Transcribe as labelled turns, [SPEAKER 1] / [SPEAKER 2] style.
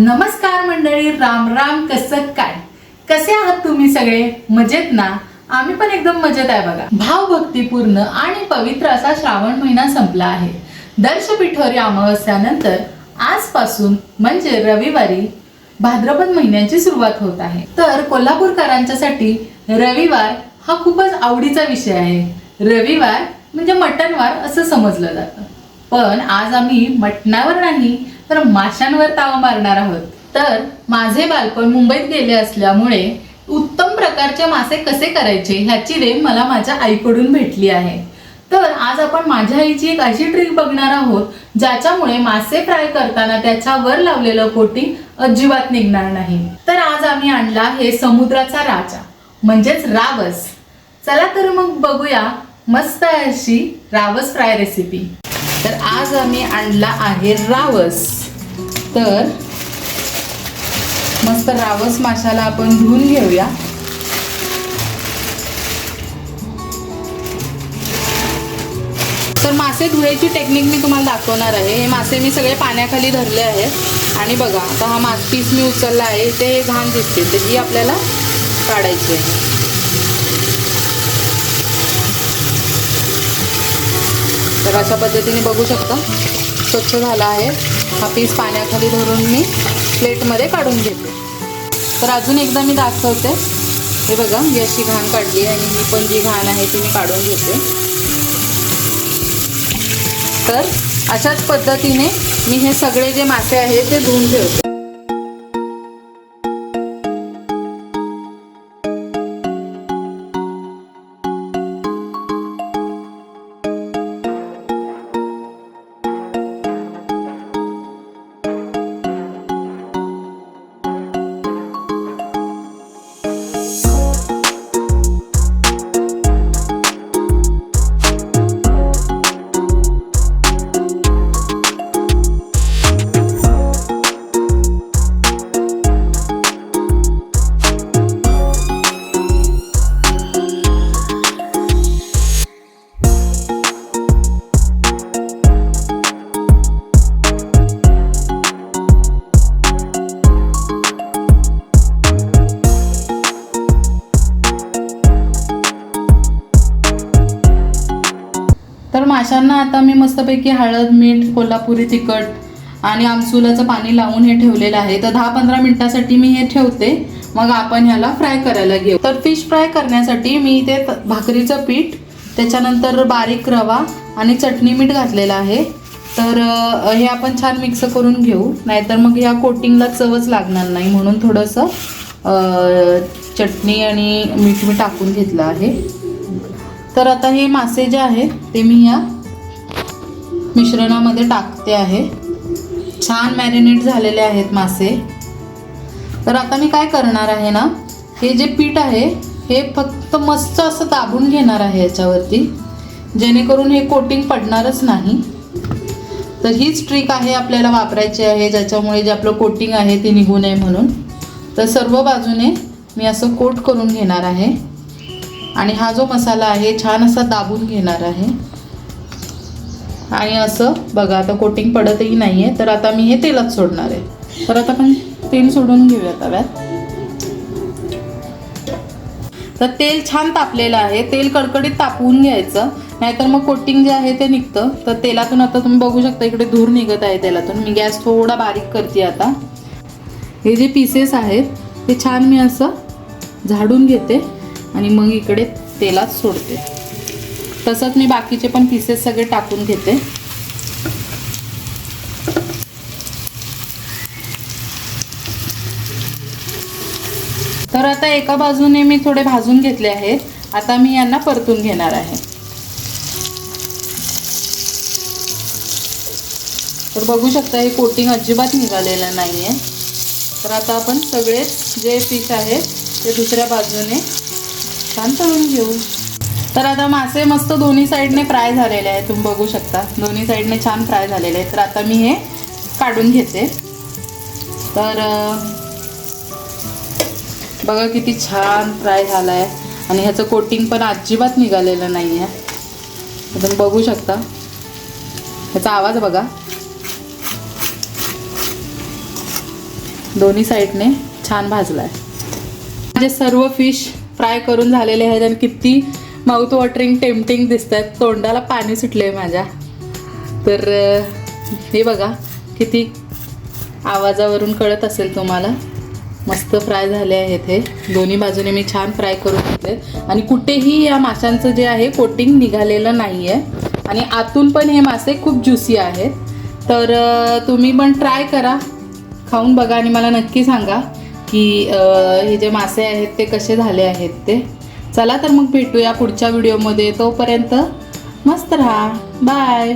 [SPEAKER 1] नमस्कार मंडळी राम राम कसं काय? कसे आहात तुम्ही सगळे? मजेत ना? आम्ही पण एकदम मजेत आहे बघा. भावभक्तीपूर्ण आणि पवित्र असा श्रावण महिना संपला आहे. दर्शपिठोरी अमावस्यानंतर आजपासून म्हणजे रविवारी भाद्रपद महिन्याची सुरुवात होत आहे. तर कोल्हापूरकरांच्यासाठी रविवार हा खूपच आवडीचा विषय आहे. रविवार म्हणजे मटणवार असं समजलं जातं. पण आज आम्ही मटणावर नाही तर माशांवर ताव मारणार आहोत. तर माझे बालपण मुंबईत गेले असल्यामुळे उत्तम प्रकारचे मासे कसे करायचे ह्याची रेम मला माझ्या आईकडून भेटली आहे. तर आज आपण माझ्या आईची एक अशी ट्रिक बघणार आहोत ज्याच्यामुळे मासे फ्राय करताना त्याच्यावर लावलेलं कोटिंग अजिबात निघणार नाही. तर आज आम्ही आणला हे समुद्राचा राजा म्हणजेच रावस. चला तर मग बघूया मस्त अशी रावस फ्राय रेसिपी आज आम्ही आणला आहे रावस. तर मस्त रावस माशाला आपण धुवून घेऊया. तर मासे धुण्याची टेक्निक मी तुम्हाला दाखवणार आहे. हे मासे मी सगळे पाण्याखाली धरले आहेत. आणि बघा आता हा मास पीस मी उचलला आहे. ते घाण दिसते तर ही आपल्याला काढायची आहे. तर अशा पद्धतीने बघू शकता. स्वच्छ झाला आहे. हा पीस पाण्याखाली धरून मी प्लेटमध्ये काढून घेते. तर अजून एकदा मी दाखवते. हे बघा मी अशी घाण काढली आणि ही पण जी घाण आहे ती मी काढून घेते. तर अशाच पद्धतीने मी हे सगळे जे मासे आहेत ते धुवून ठेवते. तर माशांना आता मी मस्तपैकी हळद मीठ कोल्हापुरी तिखट आणि आमसुलाचं पाणी लावून हे ठेवलेलं आहे. तर दहा पंधरा मिनिटासाठी मी हे ठेवते. मग आपण ह्याला फ्राय करायला घेऊ. तर फिश फ्राय करण्यासाठी मी इथे त- भाकरीचं पीठ त्याच्यानंतर बारीक रवा आणि चटणी मीठ घातलेलं आहे. तर हे आपण छान मिक्स करून घेऊ. नाहीतर मग ह्या कोटिंगला चवच लागणार नाही. म्हणून थोडंसं चटणी आणि मीठ मी टाकून घेतलं आहे. तर आता हे मासे जे आहेत ते मी या मिश्रणामध्ये टाकते आहे. छान मॅरिनेट झालेले आहेत मासे. तर आता मी काय करणार आहे ना हे जे पीठ आहे हे फक्त मस्त असं दाबून घेणार आहे याच्यावरती. जेणेकरून हे कोटिंग पडणारच नाही. तर हीच ट्रिक आहे आपल्याला वापरायची आहे ज्याच्यामुळे जे आपलं कोटिंग आहे ते निघू नये म्हणून. तर सर्व बाजूने मी असं कोट करून घेणार आहे. आणि हा जो मसाला आहे छान असा दाबून घेणार आहे. आणि असं बघा आता कोटिंग पडतही नाही आहे तर आता मी हे तेलात सोडणार आहे. तर आता आपण तेल सोडून घेऊया तव्यात तर तेल छान तापलेलं आहे तेल कडकडीत तापवून घ्यायचं. नाहीतर मग कोटिंग जे आहे ते निघतं. तर तेलातून आता तुम्ही बघू शकता इकडे धूर निघत आहे तेलातून. मी गॅस थोडा बारीक करते आता. हे जे पीसेस आहेत ते छान मी असं झाडून घेते. आणि मग इकडे तेलात सोडते. तसंच मी बाकीचे पण पीसेस सगळे टाकून घेते. तर आता एका बाजूने मी थोडे भाजून घेतले आहेत. आता मी यांना परतून घेणार आहे. तर बघू शकता हे कोटिंग अजिबात निघालेलं नाही आहे तर आता आपण सगळेच जे फिश आहेत ते दुसऱ्या बाजूने छान तळून घेऊ तर आता मासे मस्त दोन्ही साईडने फ्राय झालेले आहेत तुम्ही बघू शकता. दोन्ही साईडने छान फ्राय झालेले आहेत. तर आता मी हे काढून घेते. तर बघा किती छान फ्राय झाला आहे आणि ह्याचं कोटिंग पण अजिबात निघालेलं नाही आहे तुम्ही बघू शकता. ह्याचा आवाज बघा. दोन्ही साईडने छान भाजला आहे माझे सर्व फिश फ्राय करून झालेले आहेत आणि किती माउथ वॉटरिंग टेम्पटिंग दिसत आहेत तोंडाला पाणी सुटले आहे माझ्या. तर हे बघा किती आवाजावरून कळत असेल तुम्हाला. मस्त फ्राय झाले आहेत हे. दोन्ही बाजूने मी छान फ्राय करून घेतले आणि कुठेही या माशांचं जे आहे कोटिंग निघालेलं नाही आहे आणि आतून पण हे मासे खूप ज्युसी आहेत. तर तुम्ही पण ट्राय करा. खाऊन बघा आणि मला नक्की सांगा. की हे जे मासे आहेत ते कसे झाले आहेत ते. चला तर मग भेटूया पुढच्या व्हिडिओमध्ये. तोपर्यंत मस्त राहा. बाय.